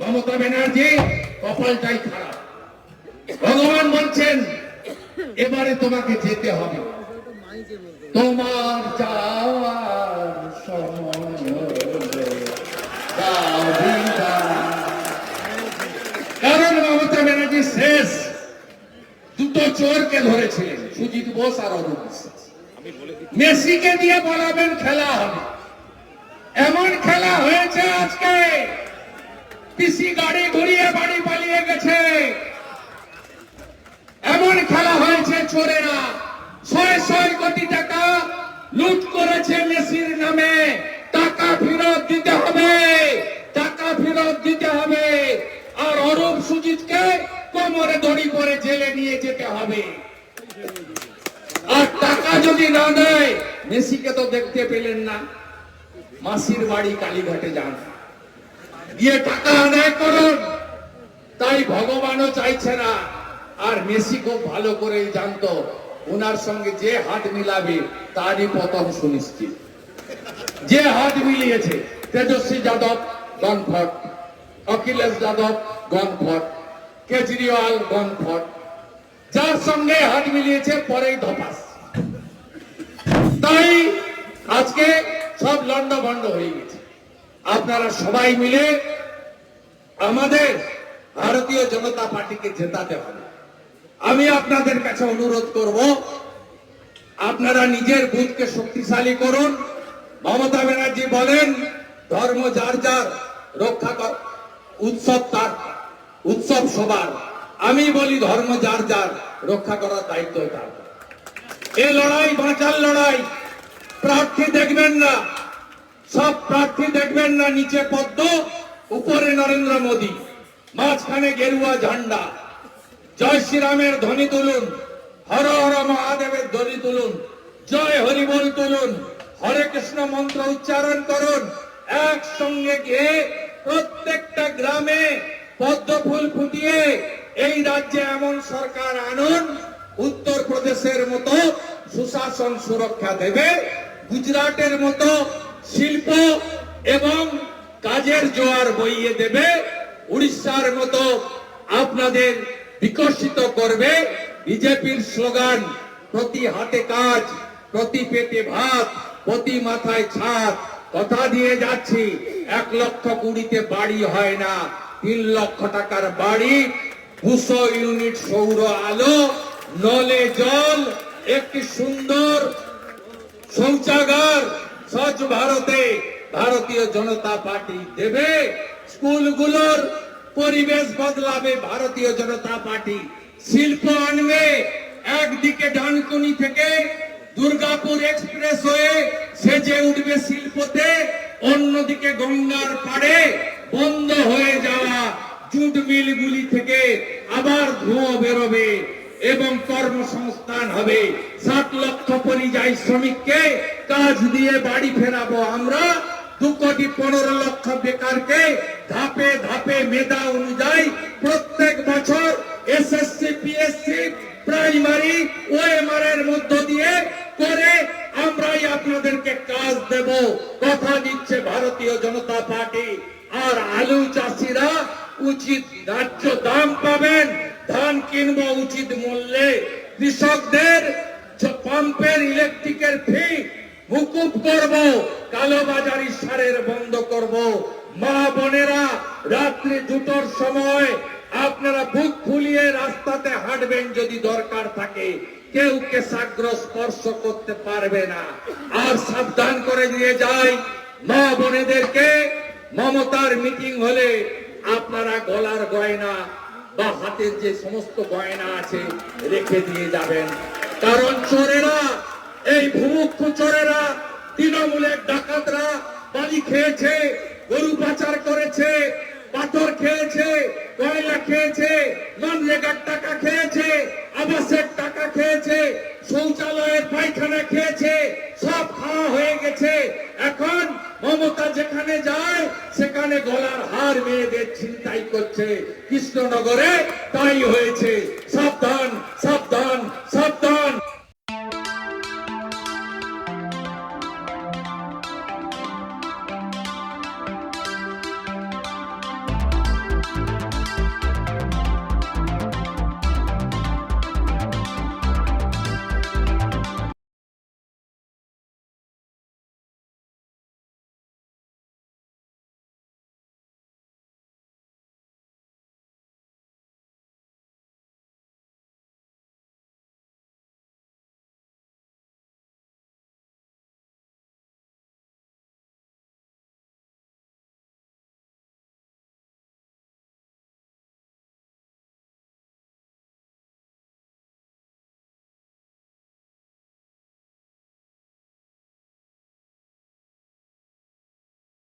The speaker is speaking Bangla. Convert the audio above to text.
মমতা ব্যানার্জি, কপালটাই খারাপ। ভগবান বলছেন, এবারে তোমাকে যেতে হবে। তোমার। কারণ মমতা ব্যানার্জি শেষ। দুটো চোরকে ধরেছিলেন, সুজিত বোস আর অরুণ বিশ্বাস। মেসিকে দিয়ে বলাবেন খেলা হবে। এমন খেলা হয়েছে আজকে। পিসি গাড়ি ঘুরিয়ে বাড়ি পালিয়ে গেছে এমন খেলা হয়েছে চোরেরা ছয় ছয় কোটি টাকা লুট করেছে মেসির নামে টাকা ফেরত দিতে হবে টাকা ফেরত দিতে হবে আর অরূপ সুজিতকে কোমরে দড়ি করে জেলে নিয়ে যেতে হবে আর টাকা যদি না দেয় মেসিকে তো দেখতে পেলেন না মাসির বাড়ি কালীঘাটে যান গিয়ে টাকা আদায় করুন। তাই ভগবানও চাইছে না। আর মেসি খুব ভালো করেই জানতো, ওনার সঙ্গে যে হাত মিলাবে তারই পতন সুনিশ্চিত। যে হাত মিলিয়েছে, তেজস্বী যাদব গনফট অখিলেশ যাদব গনফট কেজরিওয়াল গনফট যার সঙ্গে হাত মিলিয়েছে, পরেই ধপাস। তাই আজকে সব লন্ড ভন্ড হয়ে গেছে। আপনারা সবাই মিলে আমাদের ভারতীয় জনতা পার্টিকে জেতাতে হবে। আমি আপনাদের কাছে অনুরোধ করব, আপনারা নিজের বুথকে শক্তিশালী করুন। মমতা ব্যানার্জি বলেন, ধর্ম যার যার, রক্ষা কর, উৎসব তার, উৎসব সবার। আমি বলি ধর্ম যার যার, রক্ষা করার দায়িত্ব তার। এ লড়াই বাঁচার লড়াই, প্রার্থী দেখবেন না। সব প্রার্থী দেখবেন না নিচে পদ্ম, উপরে নরেন্দ্র মোদী। মাঝখানে গেরুয়া ঝান্ডা। জয় শ্রীরামের ধ্বনি তুলুন, হর হর মহাদেবের ধ্বনি তুলুন, জয় হরিবল তুলুন, হরে কৃষ্ণ মন্ত্র উচ্চারণ করুন। একসঙ্গে গিয়ে প্রত্যেকটা গ্রামে পদ্ম ফুল ফুটিয়ে এই রাজ্যে এমন সরকার আনুন উত্তর প্রদেশের মতো সুশাসন সুরক্ষা দেবে, গুজরাটের মতো শিল্প এবং কাজের জোয়ার বইয়ে দেবে, উড়িষ্যার মতো আপনাদের বিকশিত করবে। বিজেপির স্লোগান, প্রতি হাতে কাজ, প্রতি পেটে ভাত, প্রতি মাথায় ছাদ। কথা দিয়ে যাচ্ছি, এক লক্ষ কুড়িতে বাড়ি হয় না, তিন লক্ষ টাকার বাড়ি, দুশো ইউনিট সৌর আলো, নলে জল, একটি সুন্দর স্বচ্ছ ভারতে ভারতীয় জনতা পার্টি দেবে। স্কুলগুলোর পরিবেশ বদলাবে, ভারতীয় জনতা পার্টি শিল্প আনবে। একদিকে ডানকুনি থেকে দুর্গাপুর এক্সপ্রেস হয়ে সেজে উঠবে শিল্পতে, অন্যদিকে গঙ্গার পাড়ে বন্ধ হয়ে যাওয়া জুট মিলগুলি থেকে আবার ধোঁয়া বেরোবে। এবং কর্মসংস্থান হবে। সাত লক্ষ পরিযায়ী শ্রমিককে কাজ দিয়ে বাড়ি ফেরাবো আমরা। দু কোটি পনেরো লক্ষ বেকারকে ধাপে ধাপে মেধা অনুযায়ী প্রত্যেক বছর এসএসসি, পিএসসি, প্রাইমারি, ওএমআর এর মধ্য দিয়ে করে আমরাই আপনাদেরকে কাজ দেব। কথা দিচ্ছে ভারতীয় জনতা পার্টি। আর আলু চাষিরা উচিত ন্যায্য দাম পাবেন। ধান কিনবো উচিত মূল্যে। কৃষকদের পাম্পের ইলেকট্রিকের ফি মুকুব করব, কালোবাজারি সারের বন্ধ করব। মা বোনেরা, রাত্রি দুটোর সময় আপনারা বুক ফুলিয়ে রাস্তাতে হাঁটবেন যদি দরকার থাকে। কেউ কেশাগ্র স্পর্শ করতে পারবে না। আর সাবধান করে দিয়ে যাই। মা বোনেদেরকে মমতার মিটিং হলে আপনারা গলার গয়না বা হাতের যে সমস্ত গয়না আছে রেখে দিয়ে যাবেন। কারণ চোরেরা, এই ভূমুক্ষ চোরেরা, তৃণমূলের ডাকাতরা বালি খেয়েছে, গরু পাচার করেছে, পাথর খেয়েছে কয়লা খেয়েছে ননরেগার টাকা খেয়েছে, আবাসের টাকা খেয়েছে, শৌচালয়ের পায়খানা খেয়েছে, সব খাওয়া হয়ে গেছে। এখন মমতা যেখানে যায়, সেখানে গলার হার মেয়েদের ছিনতাই করছে। কৃষ্ণনগরে তাই হয়েছে। সাবধান।